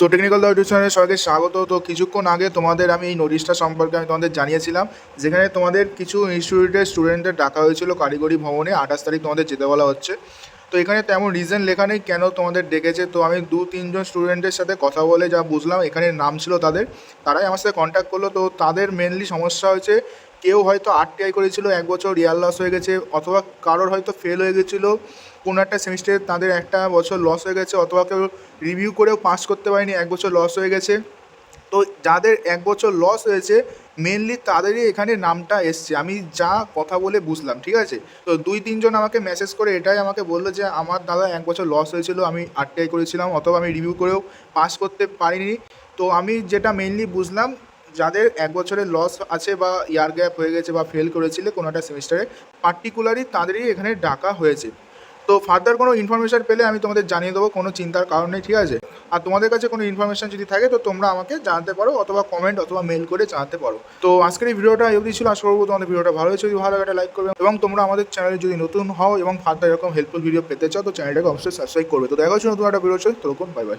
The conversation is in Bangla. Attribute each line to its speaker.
Speaker 1: সো টেকনিক্যাল দ্য টিউশনের সবাইকে স্বাগত। তো কিছুক্ষণ আগে তোমাদের আমি এই নোটিশটা সম্পর্কে আমি তোমাদের জানিয়েছিলাম, যেখানে তোমাদের কিছু ইনস্টিটিউটের স্টুডেন্টদের ডাকা হয়েছিল কারিগরি ভবনে, আঠাশ তারিখ তোমাদের যেতে বলা হচ্ছে। তো এখানে তেমন রিজন লেখা নেই কেন তোমাদের ডেকেছে। তো আমি দু তিনজন স্টুডেন্টের সাথে কথা বলে যা বুঝলাম, এখানে নাম ছিল তাদের। তারাই আমার সাথে কন্ট্যাক্ট করল। তো তাদের মেনলি সমস্যা হয়েছে কেউ হয়তো আরটিআই করেছিল, এক বছর রিয়াল লস হয়ে গেছে, অথবা কারোর হয়তো ফেল হয়ে গেছিল, কোনো একটা সেমিস্টারে তাদের একটা বছর লস হয়ে গেছে, অথবা কেউ রিভিউ করেও পাস করতে পারেনি, এক বছর লস হয়ে গেছে। তো যাদের এক বছর লস হয়েছে মেনলি তাদেরই এখানে নামটা এসছে। আমি যা কথা বলে বুঝলাম, ঠিক আছে? তো দুই তিনজন আমাকে মেসেজ করে এটাই আমাকে বলল যে, আমার দাদা এক বছর লস হয়েছিল, আমি আরটিআই করেছিলাম, অথবা আমি রিভিউ করেও পাস করতে পারিনি। তো আমি যেটা মেনলি বুঝলাম যাদের এক বছরের লস আছে বা ইয়ার গ্যাপ হয়ে গেছে বা ফেল করেছিলে কোনো একটা সেমিস্টারে পার্টিকুলারই তাদেরই এখানে ডাকা হয়েছে। তো ফার্দার কোনো ইনফরমেশন পেলে আমি তোমাদের জানিয়ে দেবো, কোনো চিন্তার কারণ নেই, ঠিক আছে? আর তোমাদের কাছে কোনো ইনফরমেশন যদি থাকে, তো তোমরা আমাকে জানাতে পারো অথবা কমেন্ট অথবা মেল করে জানাতে পারো। তো আজকের এই ভিডিওটা অবধি ছিল। আশা করব তোমাদের ভিডিওটা ভালো হয়েছে। যদি ভালো লাগে লাইক করবে এবং তোমরা আমাদের চ্যানেলে যদি নতুন হও এবং ফার্দার এরকম হেল্পফুল ভিডিও পেতে চাও, তো চ্যানেলটাকে অবশ্যই সাবস্ক্রাইব করবে। তো দেখা হচ্ছে নতুন একটা ভিডিও তখন বাই বাই